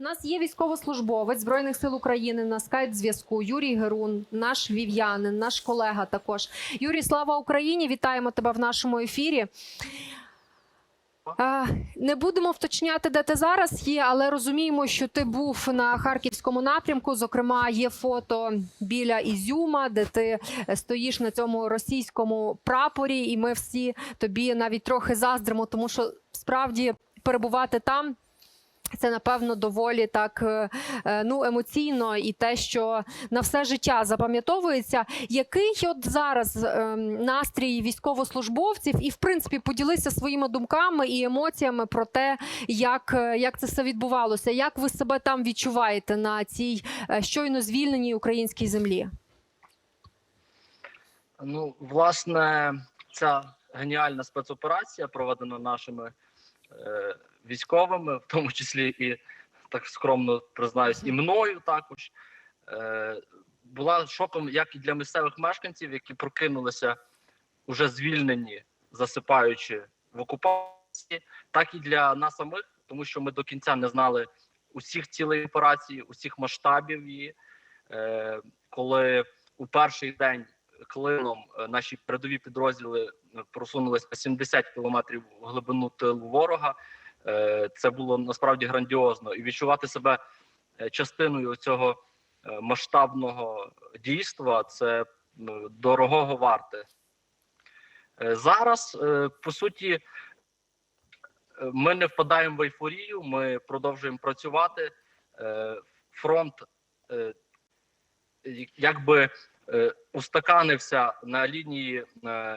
У нас є військовослужбовець збройних сил України на скайп зв'язку. Юрій Герун, наш львів'янин, наш колега. Також Юрій, слава Україні! Вітаємо тебе в нашому ефірі. Не будемо вточняти, де ти зараз є, але розуміємо, що ти був на харківському напрямку. Зокрема, є фото біля Ізюма, де ти стоїш на цьому російському прапорі, і ми всі тобі навіть трохи заздримо, тому що справді перебувати там. Це напевно доволі так е, е, ну емоційно, і те, що на все життя запам'ятовується. Який от зараз е, настрій військовослужбовців, і в принципі поділися своїми думками і емоціями про те, як, як це все відбувалося, як ви себе там відчуваєте на цій щойно звільненій українській землі? Ну, власне, ця геніальна спецоперація, проведена нашими військовими, в тому числі і так скромно признаюсь, і мною також, е, була шоком як і для місцевих мешканців, які прокинулися уже звільнені, засипаючи в окупації, так і для нас самих, тому що ми до кінця не знали усіх цілей операції, усіх масштабів її. Е, коли у перший день клином е, наші передові підрозділи просунулись 70 кілометрів глибину тилу ворога. Е, Це було насправді грандіозно, і відчувати себе е, частиною цього е, масштабного дійства це дорогого варте. Зараз, по суті, ми не впадаємо в ейфорію, ми продовжуємо працювати. Фронт якби устаканився на лінії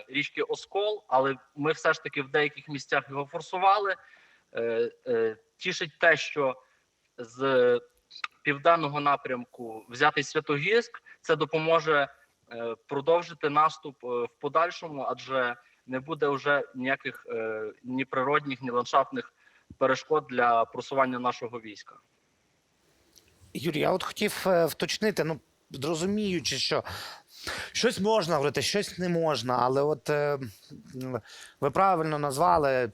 річки Оскол, але ми все ж таки в деяких місцях його форсували. Е, е, Тішить те, що з південного напрямку взяти Святогірськ, це допоможе е, продовжити наступ в подальшому, адже не буде вже ніяких ні природних, ні ландшафтних перешкод для просування нашого війська. Юрій, я от хотів вточнити, ну зрозуміючи, що щось можна говорити, щось не можна, але от ви правильно назвали.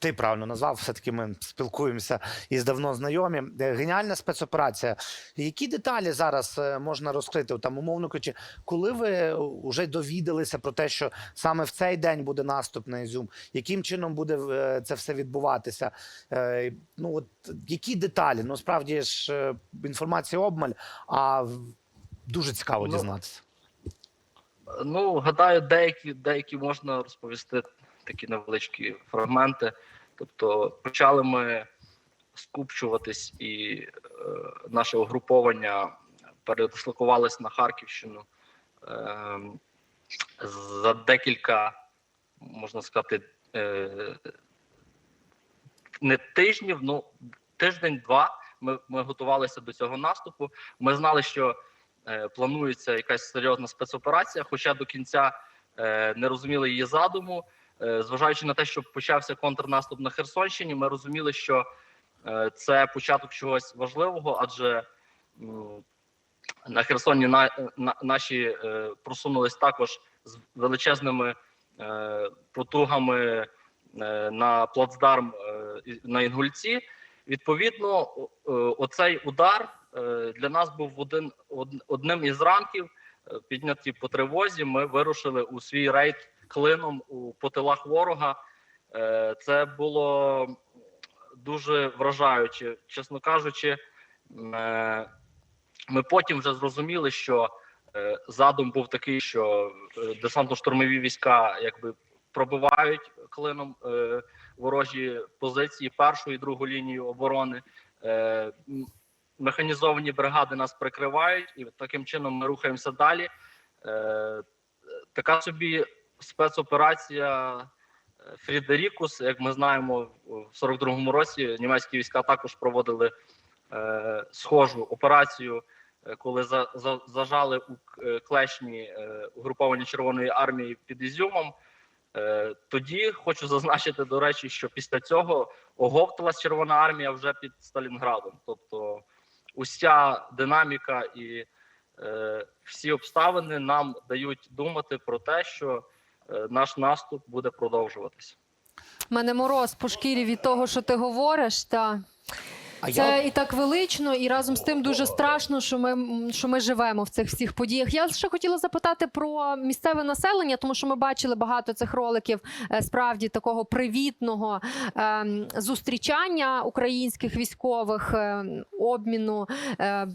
Ти правильно назвав, все-таки ми спілкуємося із давно знайомі. Е, Геніальна спецоперація. Які деталі зараз е, можна розкрити? Там, умовно кажучи, коли ви вже довідалися про те, що саме в цей день буде наступ на Ізюм, яким чином буде е, це все відбуватися? Е, Ну от які деталі? Ну справді ж е, інформація обмаль, а дуже цікаво Ну, дізнатися. Ну, гадаю, деякі, деякі можна розповісти такі невеличкі фрагменти. Тобто, почали ми скупчуватись, і е, наше угруповання передислокувалось на Харківщину е, за декілька, можна сказати, е, не тижнів, ну тиждень-два. Ми, ми готувалися до цього наступу. Ми знали, що е, планується якась серйозна спецоперація, хоча до кінця е, не розуміли її задуму. Е, зважаючи на те, що почався контрнаступ на Херсонщині, ми розуміли, що е, це початок чогось важливого, адже на Херсоні на, на, наші е, просунулись також з величезними потугами на плацдарм на Інгульці. Відповідно, оцей удар для нас був один од- одним із ранків. Підняті по тривозі. Ми вирушили у свій рейд клином у по тилах ворога. Е, Це було дуже вражаюче, чесно кажучи. е, Ми потім вже зрозуміли, що е, задум був такий, що десантно-штурмові війська якби пробивають клином ворожі позиції першу і другу лінію оборони. Механізовані бригади нас прикривають, і таким чином ми рухаємося далі. Така собі спецоперація е, Фрідерікус. Як ми знаємо, в 42-му році німецькі війська також проводили е, схожу операцію, е, коли за, за, зажали у е, клешні е, угруповання Червоної армії під Ізюмом. Е, тоді хочу зазначити, до речі, що після цього оговталась Червона армія вже під Сталінградом. Тобто, уся динаміка і е, всі обставини нам дають думати про те, що наш наступ буде продовжуватися. Мене мороз по шкірі від того, що ти говориш. Та А Це я і так велично, і разом з тим дуже страшно, що ми, що ми живемо в цих всіх подіях. Я ще хотіла запитати про місцеве населення, тому що ми бачили багато цих роликів е, справді такого привітного ем, зустрічання українських військових, ем, обміну е,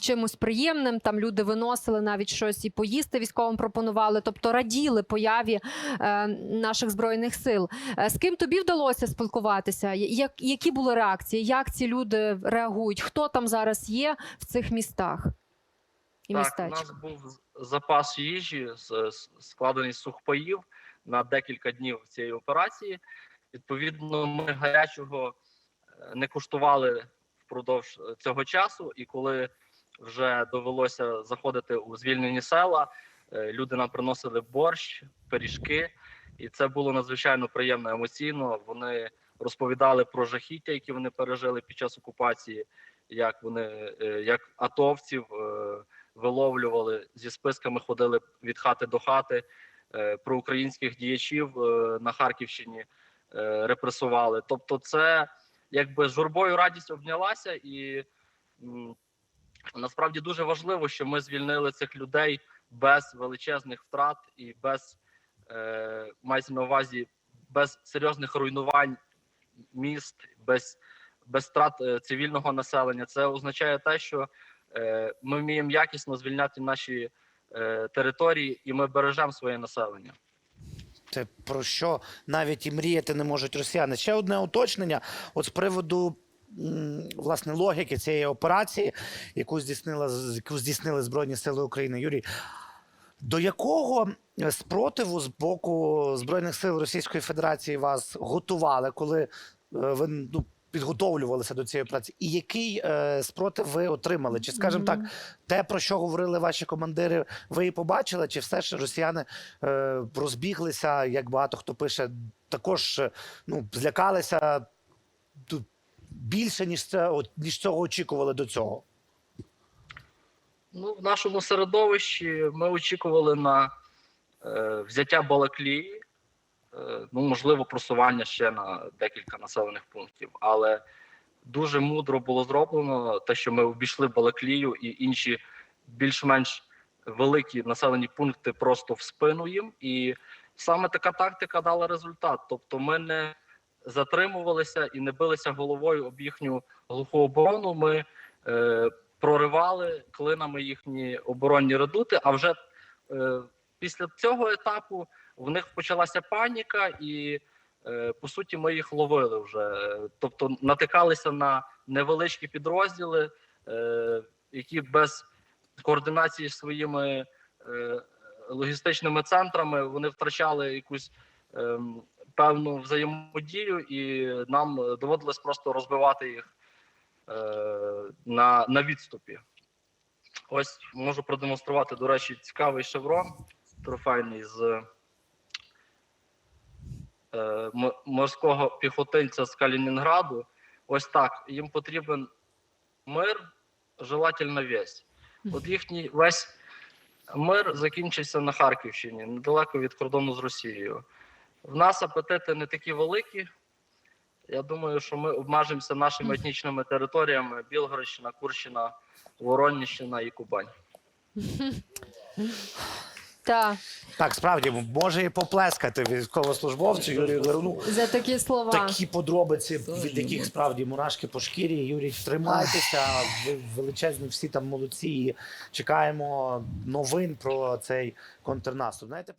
чимось приємним. Там люди виносили навіть щось і поїсти військовим пропонували, тобто раділи появі е, наших збройних сил. Е, З ким тобі вдалося спілкуватися? Як, які були реакції? Як ці люди реагують? Хто там зараз є в цих містах і так, у нас був запас їжі, складений з сухпаїв на декілька днів цієї операції. Відповідно, ми гарячого е, не куштували впродовж е, цього часу, і коли вже довелося заходити у звільнені села, е, люди нам приносили борщ, пиріжки, і це було надзвичайно приємно емоційно. Вони розповідали про жахіття, які вони пережили під час окупації, як вони е, як атовців. е, виловлювали зі списками, ходили від хати до хати. е, Про українських діячів на Харківщині репресували. Тобто, це якби журбою радість обнялася, і насправді дуже важливо, що ми звільнили цих людей без величезних втрат і без мається на увазі без серйозних руйнувань міст, без, без втрат е, цивільного населення. Це означає те, що е, ми вміємо якісно звільняти наші е, території, і ми бережемо своє населення. Це про що навіть і мріяти не можуть росіяни. Ще одне уточнення: от з приводу власне логіки цієї операції, яку здійснила яку здійснили Збройні Сили України. Юрій, до якого е, спротиву з боку Збройних сил Російської Федерації вас готували, коли е, ви ну, підготовлювалися до цієї операції? І який е, спротив ви отримали? Чи, скажімо так, те, про що говорили ваші командири, ви і побачили, чи все ж росіяни е, розбіглися, як багато хто пише, також е, ну, злякалися більше, ніж це ніж цього очікували до цього. Ну, в нашому середовищі ми очікували на е, взяття Балаклії, е, ну, можливо, просування ще на декілька населених пунктів. Але дуже мудро було зроблено те, що ми обійшли Балаклію і інші більш-менш великі населені пункти просто в спину їм. І саме така тактика дала результат. Тобто, ми не затримувалися і не билися головою об їхню глуху оборону. Ми е, проривали клинами їхні оборонні редути. А вже е, після цього етапу в них почалася паніка, і е, по суті ми їх ловили вже. Тобто натикалися на невеличкі підрозділи, е, які без координації своїми е, логістичними центрами вони втрачали якусь. ем, Певну взаємодію, і нам е, доводилось просто розбивати їх е, на, на відступі. Ось можу продемонструвати, до речі, цікавий шеврон трофейний з е, морського піхотинця з Калінінграду. Ось так. Їм потрібен мир, желательно весь. От їхній весь мир закінчився на Харківщині, недалеко від кордону з Росією. В нас апетити не такі великі. Я думаю, що ми обмежимося нашими етнічними територіями: Білгородщина, Курщина, Воронніщина і Кубань. Так, Так, справді може і поплескати військовослужбовцю Юрію Гаруну. за такі слова. Такі подробиці, від яких справді мурашки по шкірі. Юрій, тримайтеся. Ви величезні всі там молодці. І чекаємо новин про цей контрнаступ. Знаєте.